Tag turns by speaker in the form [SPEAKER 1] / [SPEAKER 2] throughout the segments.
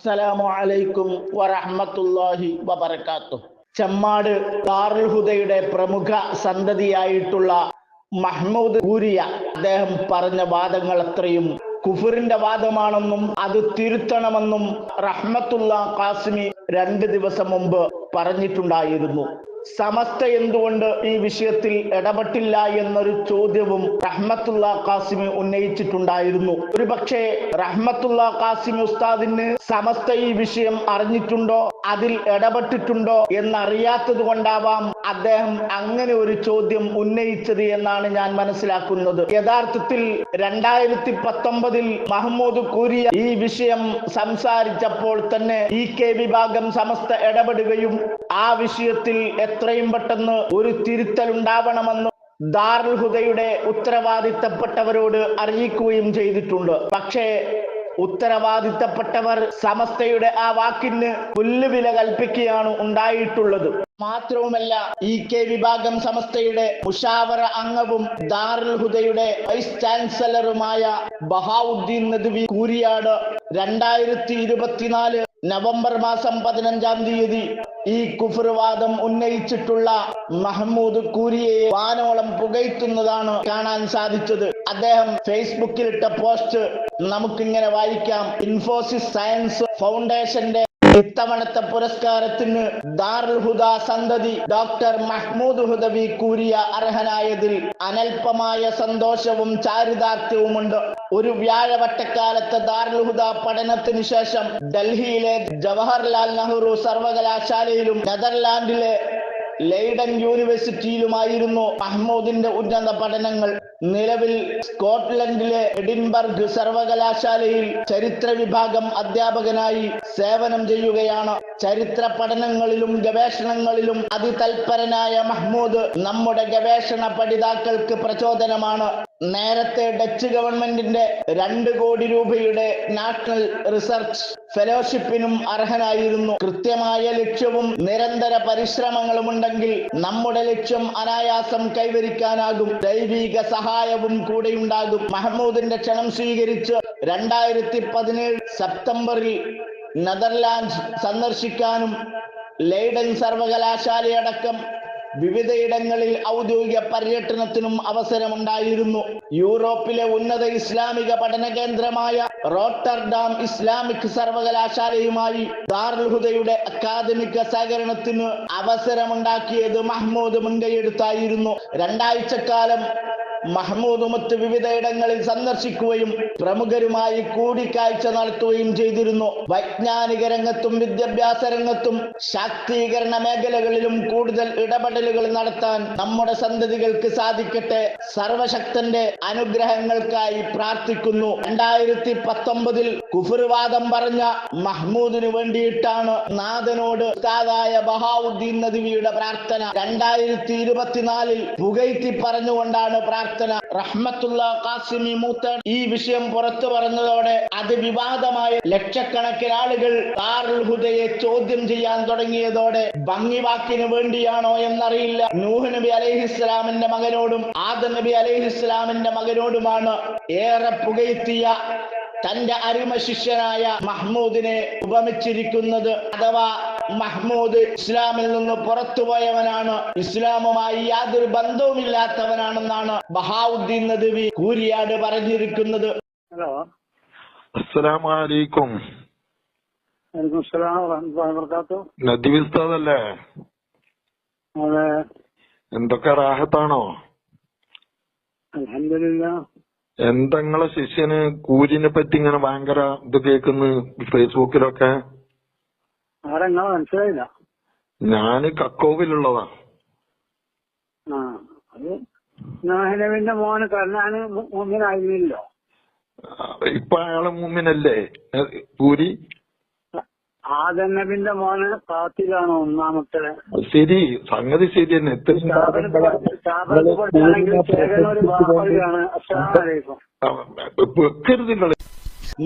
[SPEAKER 1] അസ്സലാമു അലൈക്കും വറഹ്മത്തുള്ളാഹി വബറകാത്തു. ചെമ്മാട് ദാറുൽ ഹുദയുടെ പ്രമുഖ സന്തതിയായിട്ടുള്ള മഹ്മൂദ് ഊരിയ അദ്ദേഹം പറഞ്ഞ വാദങ്ങൾ അത്രയും കുഫറിന്റെ വാദമാണെന്നും അത് തിരുത്തണമെന്നും റഹ്മത്തുള്ള കാസിമി രണ്ട് ദിവസം മുമ്പ് പറഞ്ഞിട്ടുണ്ടായിരുന്നു. സമസ്ത എന്തുകൊണ്ട് ഈ വിഷയത്തിൽ ഇടപെട്ടില്ല എന്നൊരു ചോദ്യവും റഹ്മത്തുള്ള കാസിമി ഉന്നയിച്ചിട്ടുണ്ടായിരുന്നു. ഒരു പക്ഷേ റഹ്മത്തുള്ള കാസിമി ഉസ്താദിന് സമസ്ത ഈ വിഷയം അറിഞ്ഞിട്ടുണ്ടോ അതിൽ ഇടപെട്ടിട്ടുണ്ടോ എന്നറിയാത്തത് കൊണ്ടാവാം അദ്ദേഹം അങ്ങനെ ഒരു ചോദ്യം ഉന്നയിച്ചത് എന്നാണ് ഞാൻ മനസ്സിലാക്കുന്നത്. യഥാർത്ഥത്തിൽ രണ്ടായിരത്തി പത്തൊമ്പതിൽ മഹമ്മൂദ് കൂരിയ ഈ വിഷയം സംസാരിച്ചപ്പോൾ തന്നെ ഇ കെ വിഭാഗം സമസ്ത ഇടപെടുകയും ആ വിഷയത്തിൽ എത്രയും പെട്ടെന്ന് ഒരു തിരുത്തൽ ഉണ്ടാവണമെന്ന് ദാറുൽ ഹുദയുടെ ഉത്തരവാദിത്തപ്പെട്ടവരോട് അറിയിക്കുകയും ചെയ്തിട്ടുണ്ട്. പക്ഷേ ഉത്തരവാദിത്തപ്പെട്ടവർ സമസ്തയുടെ ആ വാക്കിന് പുല്ലുവില കൽപ്പിക്കുകയാണ് ഉണ്ടായിട്ടുള്ളത്. മാത്രവുമല്ല ഇ കെ വിഭാഗം സമസ്തയുടെ മുഷാവറ അംഗവും ദാറുൽ ഹുദയുടെ വൈസ് ചാൻസലറുമായ ബഹാവുദ്ദീൻ നദ്വി കൂരിയാട് രണ്ടായിരത്തി ഇരുപത്തിനാല് നവംബർ മാസം പതിനഞ്ചാം തീയതി ഈ കുഫർവാദം ഉന്നയിച്ചിട്ടുള്ള മഹമ്മൂദ് കൂരിയെ വാനോളം പുകയ്ക്കുന്നതാണ് കാണാൻ സാധിച്ചത്. അദ്ദേഹം ഫേസ്ബുക്കിലിട്ട പോസ്റ്റ് നമുക്കിങ്ങനെ വായിക്കാം. ഇൻഫോസിസ് സയൻസ് ഫൗണ്ടേഷന്റെ ഇത്തവണത്തെ പുരസ്കാരത്തിന് ദാറുൽ സന്തതി ഡോക്ടർ മഹ്മൂദ് ഹുദവി കൂരിയ അർഹനായതിൽ അനൽപമായ സന്തോഷവും ചാരിതാർത്ഥ്യവുമുണ്ട്. ഒരു വ്യാഴവട്ടക്കാലത്തെ ദാറുൽ പഠനത്തിന് ശേഷം ഡൽഹിയിലെ ജവഹർലാൽ നെഹ്റു സർവകലാശാലയിലും നെതർലാൻഡിലെ ലെയ്ഡൻ യൂണിവേഴ്സിറ്റിയിലുമായിരുന്നു മഹ്മൂദിന്റെ ഉന്നത പഠനങ്ങൾ. നിലവിൽ സ്കോട്ട്ലൻഡിലെ എഡിൻബർഗ് സർവകലാശാലയിൽ ചരിത്ര വിഭാഗം അധ്യാപകനായി സേവനം ചെയ്യുകയാണ്. ചരിത്ര പഠനങ്ങളിലും ഗവേഷണങ്ങളിലും അതിതൽപരനായ മഹ്മൂദ് നമ്മുടെ ഗവേഷണ പഠിതാക്കൾക്ക് പ്രചോദനമാണ്. നേരത്തെ ഡച്ച് ഗവൺമെന്റിന്റെ രണ്ട് കോടി രൂപയുടെ നാഷണൽ റിസർച്ച് ഫെലോഷിപ്പിനും അർഹനായിരുന്നു. കൃത്യമായ ലക്ഷ്യവും നിരന്തര പരിശ്രമങ്ങളും ഉണ്ടെങ്കിൽ നമ്മുടെ ലക്ഷ്യം അനായാസം കൈവരിക്കാനാകും. ദൈവിക സഹായവും കൂടെയുണ്ടാകും. മഹമ്മൂദിന്റെ ക്ഷണം സ്വീകരിച്ച് രണ്ടായിരത്തി പതിനേഴ് സെപ്റ്റംബറിൽ നെതർലാൻഡ്സ് സന്ദർശിക്കാനും ലൈഡൻ സർവകലാശാലയടക്കം വിവിധയിടങ്ങളിൽ ഔദ്യോഗിക പര്യടനത്തിനും അവസരമുണ്ടായിരുന്നു. യൂറോപ്പിലെ ഉന്നത ഇസ്ലാമിക പഠന കേന്ദ്രമായ റോട്ടർഡാം ഇസ്ലാമിക് സർവകലാശാലയുമായി ദാർഹുദയുടെ ഹുദയുടെ അക്കാദമിക സഹകരണത്തിന് അവസരമുണ്ടാക്കിയത് മഹ്മൂദ് മുൻകൈയെടുത്തായിരുന്നു. രണ്ടാഴ്ചക്കാലം മഹ്മൂദുമത്ത് വിവിധയിടങ്ങളിൽ സന്ദർശിക്കുകയും പ്രമുഖരുമായി കൂടിക്കാഴ്ച നടത്തുകയും ചെയ്തിരുന്നു. വൈജ്ഞാനിക രംഗത്തും വിദ്യാഭ്യാസ രംഗത്തും ശാക്തീകരണ മേഖലകളിലും കൂടുതൽ ഇടപെടലുകൾ നടത്താൻ നമ്മുടെ സന്തതികൾക്ക് സാധിക്കട്ടെ. സർവശക്തന്റെ അനുഗ്രഹങ്ങൾക്കായി പ്രാർത്ഥിക്കുന്നു. രണ്ടായിരത്തി പത്തൊമ്പതിൽ കുഫുർവാദം പറഞ്ഞ മഹ്മൂദിനു വേണ്ടിയിട്ടാണ് നാഥനോട് ഉസ്താദായ ബഹാവുദ്ദീൻ നദിവിയുടെ പ്രാർത്ഥന. രണ്ടായിരത്തി ഇരുപത്തിനാലിൽ പുകഴ്ത്തി പറഞ്ഞുകൊണ്ടാണ് പ്രാർത്ഥന റഹ്മത്തുള്ള കാസിമി മൂത്തൻ ഈ വിഷയം പുറത്തു പറഞ്ഞതോടെ അത് വിവാദമായ ലക്ഷക്കണക്കിന് ആളുകൾ ഹുദയെ ചോദ്യം ചെയ്യാൻ തുടങ്ങിയതോടെ ഭംഗി വാക്കിന് വേണ്ടിയാണോ എന്നറിയില്ല. നൂഹ് നബി അലൈഹിസ്സലാമിന്റെ മകനോടും ആദ നബി അലൈഹിസ്സലാമിന്റെ മകനോടുമാണ് ഏറെ പുകയെത്തിയ തന്റെ അരുമ ശിഷ്യനായ മഹ്മൂദിനെ ഉപമിച്ചിരിക്കുന്നത്. അഥവാ മഹ്മൂദ് ഇസ്ലാമിൽ നിന്ന് പുറത്തുപോയവനാണ് ഇസ്ലാമുമായി യാതൊരു ബന്ധവുമില്ലാത്തവനാണെന്നാണ് ബഹാവുദ്ദീൻ നദവി കൂരിയാട് പറഞ്ഞിരിക്കുന്നത്.
[SPEAKER 2] ഹലോ.
[SPEAKER 3] അസ്സലാമലൈക്കും.
[SPEAKER 2] അതെ.
[SPEAKER 3] എന്തൊക്കെ റാഹത്താണോ?
[SPEAKER 2] എന്തങ്ങളെ
[SPEAKER 3] എന്താ നിങ്ങളെ ശിഷ്യന് കൂലിനെ പറ്റി ഇങ്ങനെ ഭയങ്കര ഇത് കേൾക്കുന്നു ഫേസ്ബുക്കിലൊക്കെ
[SPEAKER 2] ആരാ നിങ്ങളെ മനസ്സിലായില്ല.
[SPEAKER 3] ഞാൻ കക്കോവിലുള്ളതാ.
[SPEAKER 2] ആ അത് നാഹിനവിന്റെ മോന് കർണാന് മുമ്പിനായിരുന്നില്ലോ
[SPEAKER 3] ഇപ്പൊ അയാളെ മുമ്പിനല്ലേ? പൂരി?
[SPEAKER 2] ആദനബിന്റെ മോന് കാത്തിലാണ് ഒന്നാമത്തെ.
[SPEAKER 3] ശരി സംഗതി ശരി തന്നെ. ഇത്രയും വെക്കരുത് നിങ്ങൾ.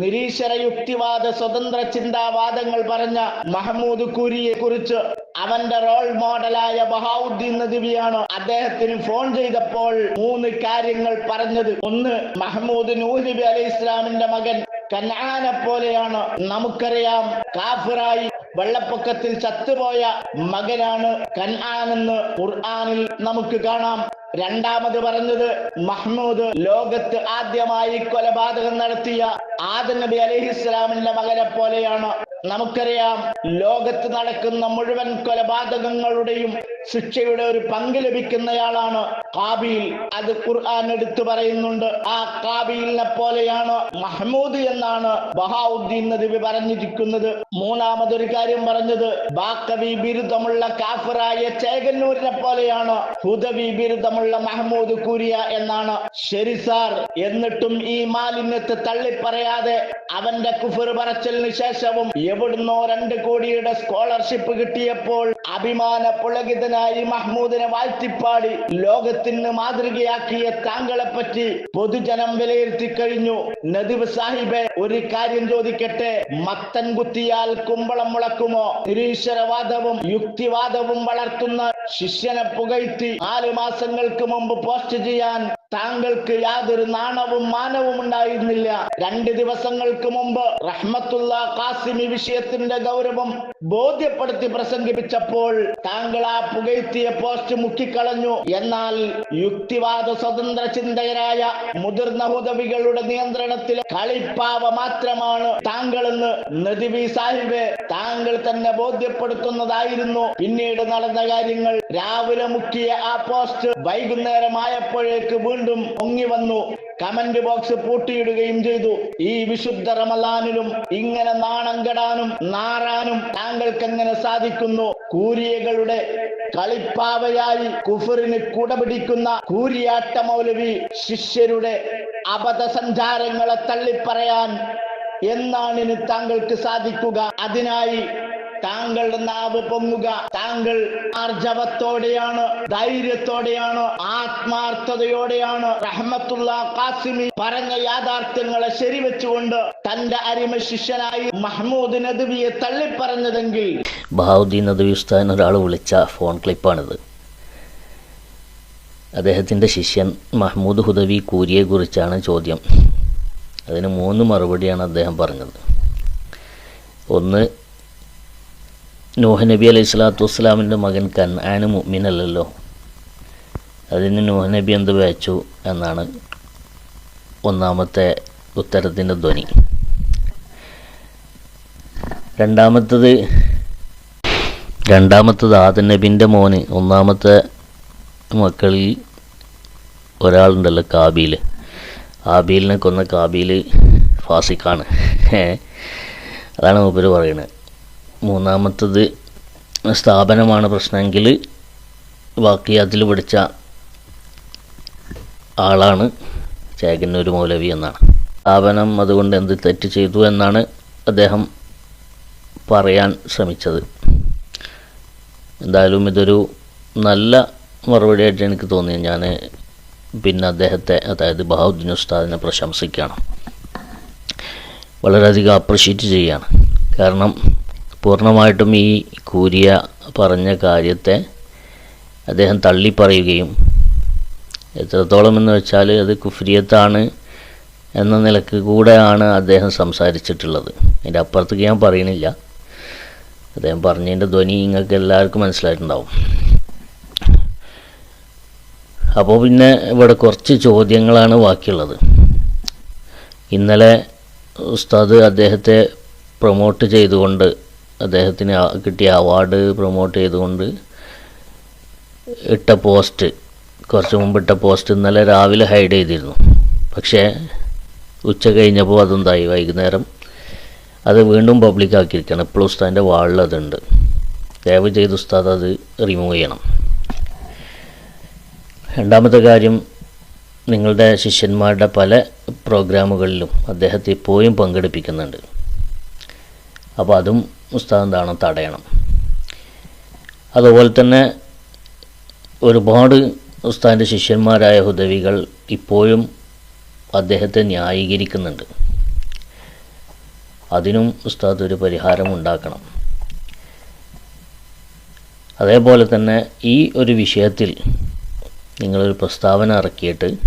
[SPEAKER 1] നിരീശ്വര യുക്തിവാദ സ്വതന്ത്ര ചിന്താവാദങ്ങൾ പറഞ്ഞ മഹമ്മൂദ് കുരിയെ കുറിച്ച് അവന്റെ റോൾ മോഡലായ ബഹാവുദ്ദീൻ നദിവിയാണ് അദ്ദേഹത്തിന് ഫോൺ ചെയ്തപ്പോൾ മൂന്ന് കാര്യങ്ങൾ പറഞ്ഞത്. ഒന്ന് മഹമ്മൂദ് നൂഹ് നബി അലൈഹി ഇസ്ലാമിന്റെ മകൻ കനാനെ പോലെയാണ്. നമുക്കറിയാം കാഫിറായി വെള്ളപ്പൊക്കത്തിൽ ചത്തുപോയ മകനാണ് കൻആാനെന്ന് ഖുർആാനിൽ നമുക്ക് കാണാം. രണ്ടാമത് പറഞ്ഞത് മഹ്മൂദ് ലോകത്ത് ആദ്യമായി കൊലപാതകം നടത്തിയ ആദം നബി അലഹിസ്ലാമിന്റെ മകനെ പോലെയാണ്. നമുക്കറിയാം ലോകത്ത് നടക്കുന്ന മുഴുവൻ കൊലപാതകങ്ങളുടെയും ശിക്ഷയുടെ ഒരു പങ്ക് ലഭിക്കുന്നയാളാണ് കാബിയിൽ അത് ഖുർആൻ എടുത്തു പറയുന്നുണ്ട്. ആ കാബീലിനെ പോലെയാണ് മഹ്മൂദ് എന്നാണ് ബഹാഉദ്ദീൻ നദിബി പറഞ്ഞിരിക്കുന്നത്. മൂന്നാമതൊരു കാര്യം പറഞ്ഞത് ബാക്കവി ബിരുദമുള്ള കാഫറായ ചേകന്നൂരിനെ പോലെയാണ് ഹുദവി ബിരുദമുള്ള മഹ്മൂദ് കുരിയ എന്നാണ്. ശരി സാർ എന്നിട്ടും ഈ മാലിന്യത്തെ തള്ളിപ്പറയാതെ അവന്റെ കുഫർ പറച്ചലിന് ശേഷവും എവിടുന്നോ രണ്ട് കോടിയുടെ സ്കോളർഷിപ്പ് കിട്ടിയപ്പോൾ അഭിമാന പുളകിതനായി മഹ്മൂദിനെ വാഴ്ത്തിപ്പാടി ലോകത്തിന് മാതൃകയാക്കിയ താങ്കളെ പറ്റി പൊതുജനം വിലയിരുത്തി കഴിഞ്ഞു. നദീബ് സാഹിബെ ഒരു കാര്യം ചോദിക്കട്ടെ? മത്തൻ കുത്തിയാൽ കുമ്പളം മുളക്കുമോ? നിരീശ്വരവാദവും യുക്തിവാദവും വളർത്തുന്ന ശിഷ്യനെ പുകഴ്ത്തി നാല് മാസങ്ങൾക്ക് മുമ്പ് പോസ്റ്റ് ചെയ്യാൻ താങ്കൾക്ക് യാതൊരു നാണവും മാനവും ഉണ്ടായിരുന്നില്ല. രണ്ട് ദിവസങ്ങൾക്ക് മുമ്പ് റഹ്മത്തുള്ള കാസിമി വിഷയത്തിന്റെ ഗൗരവം ബോധ്യപ്പെടുത്തി പ്രസംഗിപ്പിച്ചപ്പോൾ താങ്കൾ ആ പുകഴ്ത്തിയ പോസ്റ്റ് മുക്കിക്കളഞ്ഞു. എന്നാൽ യുക്തിവാദ സ്വതന്ത്ര ചിന്തകരായ മുതിർന്ന ഉദവികളുടെ നിയന്ത്രണത്തിൽ കളിപ്പാവ മാത്രമാണ് താങ്കളെന്ന് നദിവി സാഹിബെ താങ്കൾ തന്നെ ബോധ്യപ്പെടുത്തുന്നതായിരുന്നു. പിന്നീട് നടന്ന കാര്യങ്ങൾ രാവിലെ മുക്കിയ ആ പോസ്റ്റ് വൈകുന്നേരമായപ്പോഴേക്ക് വീണ്ടും പൊങ്ങി വന്നു. കമന്റ് ബോക്സ് പൂട്ടിയിടുകയും ചെയ്തു. ഈ വിശുദ്ധ റമലാനിലും ഇങ്ങനെ നാണം കെടാനും നാറാനും താങ്കൾക്ക് എങ്ങനെ സാധിക്കുന്നു? കൂരിയകളുടെ കളിപ്പാവയായി കുഫറിന് കുടപിടിക്കുന്ന കൂരിയാട്ട മൗലവി ശിഷ്യരുടെ അബദ്ധസഞ്ചാരങ്ങളെ തള്ളിപ്പറയാൻ എന്നാണ് ഇനി താങ്കൾക്ക് സാധിക്കുക? അതിനായി താങ്കളുടെ നാവ് പൊങ്ങുക. താങ്കൾ ആർജവത്തോടെയാണ് ധൈര്യത്തോടെയാണ് ആത്മാർത്ഥതയോടെയാണ് റഹ്മത്തുള്ള കാസിമി പറഞ്ഞ യാഥാർത്ഥ്യങ്ങളെ ശരിവെച്ചുകൊണ്ട് തന്റെ അരിമ ശിഷ്യനായി മഹ്മൂദ് നദവിയെ തള്ളിപ്പറഞ്ഞതെങ്കിൽ.
[SPEAKER 4] ബഹാവുദ്ദീൻ നദവി ഉസ്താൻ ഒരാൾ വിളിച്ച ഫോൺ ക്ലിപ്പാണിത്. അദ്ദേഹത്തിന്റെ ശിഷ്യൻ മഹ്മൂദ് ഹുദവി കൂരിയെക്കുറിച്ചാണ് ചോദ്യം. അതിന് മൂന്ന് മറുപടിയാണ് അദ്ദേഹം പറഞ്ഞത്. ഒന്ന് നൂഹ് നബി അലൈഹി സ്വലാത്തു വസ്സലാമിന്റെ മകൻ കൻആന് മുഅ്മിനല്ലല്ലോ. അതിന് നൂഹ് നബി എന്ത് വെച്ചു എന്നാണ് ഒന്നാമത്തെ ഉത്തരത്തിന്റെ ധ്വനി. രണ്ടാമത്തത് രണ്ടാമത്തത് ആദ നബിന്റെ മോന് ഒന്നാമത്തെ മക്കളിൽ ഒരാളുണ്ടല്ലോ കാബീൽ ആബീലിനെ കൊന്ന കാബീൽ ഫാസിക്കാണ് അതാണ് മൂപ്പര് പറയുന്നത് മൂന്നാമത്തത് സ്ഥാപനമാണ് പ്രശ്നമെങ്കിൽ ബാക്കി അതിൽ പഠിച്ച ആളാണ് ചേകന്നൂർ മൗലവി എന്നാണ്. സ്ഥാപനം അതുകൊണ്ട് എന്ത് തെറ്റ് ചെയ്തു എന്നാണ് അദ്ദേഹം പറയാൻ ശ്രമിച്ചത്. എന്തായാലും ഇതൊരു നല്ല മറുപടിയായിട്ട് എനിക്ക് തോന്നി ഞാൻ പിന്നെ അദ്ദേഹത്തെ അതായത് ബഹാദുദ്ദീൻ ഉസ്താദിനെ പ്രശംസിക്കുകയാണ്. വളരെയധികം അപ്രിഷ്യേറ്റ് ചെയ്യുകയാണ്. കാരണം പൂർണമായിട്ടും ഈ കൂരിയ പറഞ്ഞ കാര്യത്തെ അദ്ദേഹം തള്ളി തള്ളിപ്പറയുകയും എത്രത്തോളം എന്ന് വെച്ചാൽ അത് കുഫ്രിയത്താണ് എന്ന നിലയ്ക്ക് കൂടെയാണ് അദ്ദേഹം സംസാരിച്ചിട്ടുള്ളത്. അതിന്റെ അപ്പുറത്തേക്ക് ഞാൻ പറയണില്ല അദ്ദേഹം പറഞ്ഞതിന്റെ ധ്വനി നിങ്ങൾക്ക് എല്ലാവർക്കും മനസ്സിലായിട്ടുണ്ടാവും. അപ്പോൾ പിന്നെ ഇവിടെ കുറച്ച് ചോദ്യങ്ങളാണ് ബാക്കിയുള്ളത്. ഇന്നലെ ഉസ്താദ് അദ്ദേഹത്തെ പ്രൊമോട്ട് ചെയ്തുകൊണ്ട് അദ്ദേഹത്തിന് കിട്ടിയ അവാർഡ് പ്രൊമോട്ട് ചെയ്തുകൊണ്ട് ഇട്ട പോസ്റ്റ് കുറച്ച് മുമ്പ് ഇട്ട പോസ്റ്റ് ഇന്നലെ രാവിലെ ഹൈഡ് ചെയ്തിരുന്നു. പക്ഷേ ഉച്ച കഴിഞ്ഞപ്പോൾ അതെന്തായി വൈകുന്നേരം അത് വീണ്ടും പബ്ലിക് ആക്കിയിരിക്കണം ഇപ്പോൾ ഉസ്താദിന്റെ വാളിൽ അതുണ്ട്. ദയവ് ചെയ്ത് ഉസ്താദ് അത് റിമൂവ് ചെയ്യണം. രണ്ടാമത്തെ കാര്യം നിങ്ങളുടെ ശിഷ്യന്മാരുടെ പല പ്രോഗ്രാമുകളിലും അദ്ദേഹത്തെ ഇപ്പോഴും പങ്കെടുപ്പിക്കുന്നുണ്ട്. അപ്പോൾ അതും ഉസ്താദ് എന്താണ് തടയണം. അതുപോലെ തന്നെ ഒരുപാട് ഉസ്താദിന്റെ ശിഷ്യന്മാരായ ഹുദവികൾ ഇപ്പോഴും അദ്ദേഹത്തെ ന്യായീകരിക്കുന്നുണ്ട്. അതിനും ഉസ്താദ് ഒരു പരിഹാരം ഉണ്ടാക്കണം. അതേപോലെ തന്നെ ഈ ഒരു വിഷയത്തിൽ നിങ്ങളൊരു പ്രസ്താവന ഇറക്കിയിട്ട്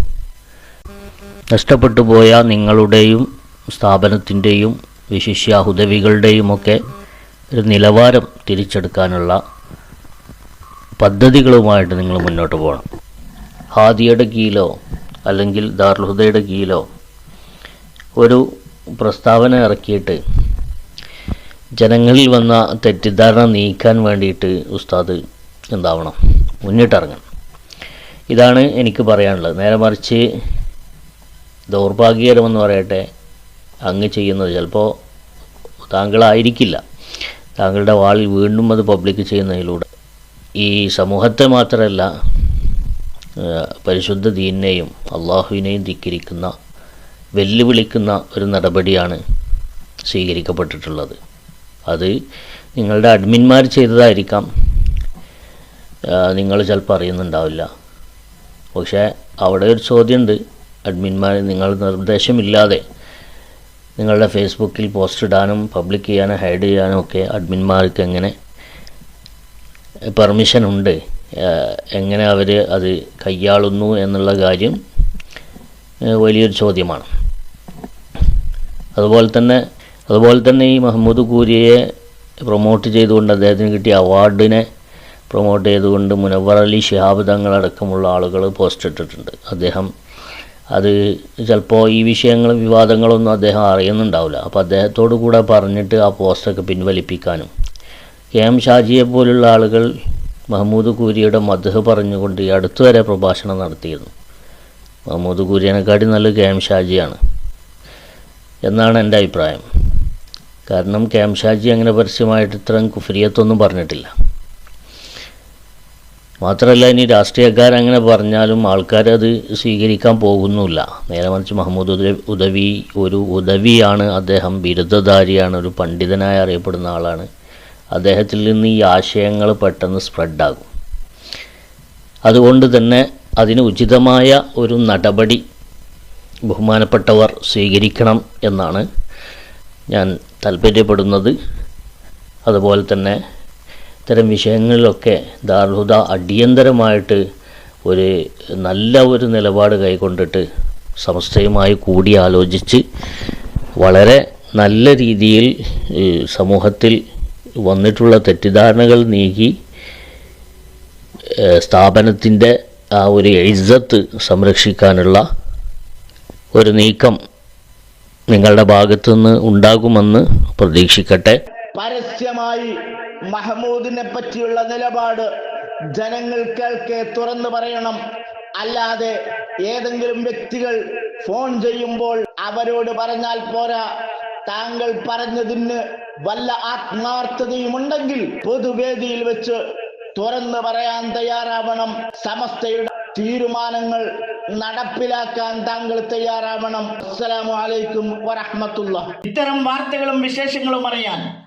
[SPEAKER 4] നഷ്ടപ്പെട്ടു പോയ നിങ്ങളുടെയും സ്ഥാപനത്തിന്റെയും വിശിഷ്യ ഹുദവികളുടെയും ഒക്കെ ഒരു നിലവാരം തിരിച്ചെടുക്കാനുള്ള പദ്ധതികളുമായിട്ട് നിങ്ങൾ മുന്നോട്ട് പോകണം. ഹാദിയുടെ കീഴിലോ അല്ലെങ്കിൽ ദാർഹുദയുടെ കീഴിലോ ഒരു പ്രസ്താവന ഇറക്കിയിട്ട് ജനങ്ങളിൽ വന്ന തെറ്റിദ്ധാരണ നീക്കാൻ വേണ്ടിയിട്ട് ഉസ്താദ് എന്താവണം? മുന്നിട്ടിറങ്ങണം. ഇതാണ് എനിക്ക് പറയാനുള്ളത്. നേരെ മറിച്ച് ദൗർഭാഗ്യകരമെന്ന് പറയട്ടെ അങ്ങ് ചെയ്യുന്നത് ചിലപ്പോൾ താങ്കളായിരിക്കില്ല. താങ്കളുടെ വാളിൽ വീണ്ടും അത് പബ്ലിക് ചെയ്യുന്നതിലൂടെ. ഈ സമൂഹത്തെ മാത്രമല്ല പരിശുദ്ധ ദീനിനെയും അള്ളാഹുവിനെയും ധിക്കരിക്കുന്ന വെല്ലുവിളിക്കുന്ന ഒരു നടപടിയാണ് സ്വീകരിക്കപ്പെട്ടിട്ടുള്ളത്. അത് നിങ്ങളുടെ അഡ്മിന്മാർ ചെയ്തതായിരിക്കാം. നിങ്ങൾ ചിലപ്പോൾ അറിയുന്നുണ്ടാവില്ല. പക്ഷേ അവിടെ ഒരു ചോദ്യമുണ്ട്. അഡ്മിന്മാർ നിങ്ങൾ നിർദ്ദേശമില്ലാതെ നിങ്ങളുടെ ഫേസ്ബുക്കിൽ പോസ്റ്റ് ഇടാനും പബ്ലിക് ചെയ്യാനും ഹൈഡ് ചെയ്യാനും ഒക്കെ അഡ്മിന്മാർക്ക് എങ്ങനെ പെർമിഷൻ ഉണ്ട് എങ്ങനെ അവർ അത് കൈയാളുന്നു എന്നുള്ള കാര്യം വലിയൊരു ചോദ്യമാണ്. അതുപോലെ തന്നെ അതുപോലെ തന്നെ ഈ മഹമ്മൂദ് കൂരിയെ പ്രൊമോട്ട് ചെയ്തുകൊണ്ട് അദ്ദേഹത്തിന് കിട്ടിയ അവാർഡിനെ പ്രൊമോട്ട് ചെയ്തുകൊണ്ട് മുനവർ അലി ശിഹാബ് തങ്ങളടക്കമുള്ള ആളുകൾ പോസ്റ്റ് ഇട്ടിട്ടുണ്ട്. അദ്ദേഹം അത് ചിലപ്പോൾ ഈ വിഷയങ്ങളും വിവാദങ്ങളൊന്നും അദ്ദേഹം അറിയുന്നുണ്ടാവില്ല. അപ്പോൾ അദ്ദേഹത്തോട് കൂടെ പറഞ്ഞിട്ട് ആ പോസ്റ്റൊക്കെ പിൻവലിപ്പിക്കാനും. കെ എം ഷാജിയെ പോലുള്ള ആളുകൾ മഹമ്മൂദ് കൂരിയുടെ മധു പറഞ്ഞുകൊണ്ട് ഈ അടുത്തുവരെ പ്രഭാഷണം നടത്തിയിരുന്നു. മഹമ്മൂദ് കൂരിയനെക്കാട്ടി നല്ല കെ എം ഷാജിയാണ്. എന്നാണ് എന്റെ അഭിപ്രായം. കാരണം കെ എം ഷാജി അങ്ങനെ പരസ്യമായിട്ട് ഇത്രയും കുഫരിയത്തൊന്നും പറഞ്ഞിട്ടില്ല. മാത്രമല്ല ഇനി രാഷ്ട്രീയക്കാരങ്ങനെ പറഞ്ഞാലും ആൾക്കാരത് സ്വീകരിക്കാൻ പോകുന്നില്ല. നേരെ മറിച്ച് മഹമ്മൂദ് ഉദ- ഉദവി ഒരു ഉദവിയാണ് അദ്ദേഹം ബിരുദധാരിയാണ് ഒരു പണ്ഡിതനായി അറിയപ്പെടുന്ന ആളാണ്. അദ്ദേഹത്തിൽ നിന്ന് ഈ ആശയങ്ങൾ പെട്ടെന്ന് സ്പ്രെഡാകും. അതുകൊണ്ട് തന്നെ അതിന് ഉചിതമായ ഒരു നടപടി ബഹുമാനപ്പെട്ടവർ സ്വീകരിക്കണം എന്നാണ് ഞാൻ താല്പര്യപ്പെടുന്നത്. അതുപോലെ തന്നെ ഇത്തരം വിഷയങ്ങളിലൊക്കെ ദാർഹുദ അടിയന്തരമായിട്ട് ഒരു നല്ല ഒരു നിലപാട് കൈക്കൊണ്ടിട്ട് കൂടി ആലോചിച്ച് വളരെ നല്ല രീതിയിൽ സമൂഹത്തിൽ വന്നിട്ടുള്ള തെറ്റിദ്ധാരണകൾ നീക്കി സ്ഥാപനത്തിന്റെ ആ ഒരു എഴുത്ത് സംരക്ഷിക്കാനുള്ള ഒരു നീക്കം നിങ്ങളുടെ ഭാഗത്തുനിന്ന് ഉണ്ടാകുമെന്ന് പ്രതീക്ഷിക്കട്ടെ.
[SPEAKER 1] പരസ്യമായി മഹമൂദിനെ പറ്റിയുള്ള നിലപാട് ജനങ്ങൾ കേൾക്കെ തുറന്നു പറയണം. അല്ലാതെ ഏതെങ്കിലും വ്യക്തികൾ ഫോൺ ചെയ്യുമ്പോൾ അവരോട് പറഞ്ഞാൽ പോരാ. താങ്കൾ പറഞ്ഞതിന് വല്ല ആത്മാർത്ഥതയുമുണ്ടെങ്കിൽ പൊതുവേദിയിൽ വെച്ച് തുറന്നു പറയാൻ തയ്യാറാവണം. സമസ്തയുടെ തീരുമാനങ്ങൾ നടപ്പിലാക്കാൻ താങ്കൾ തയ്യാറാവണം. അസ്സലാമു അലൈക്കും വറഹ്മത്തുള്ള ഇത്തരം വാർത്തകളും വിശേഷങ്ങളും അറിയാൻ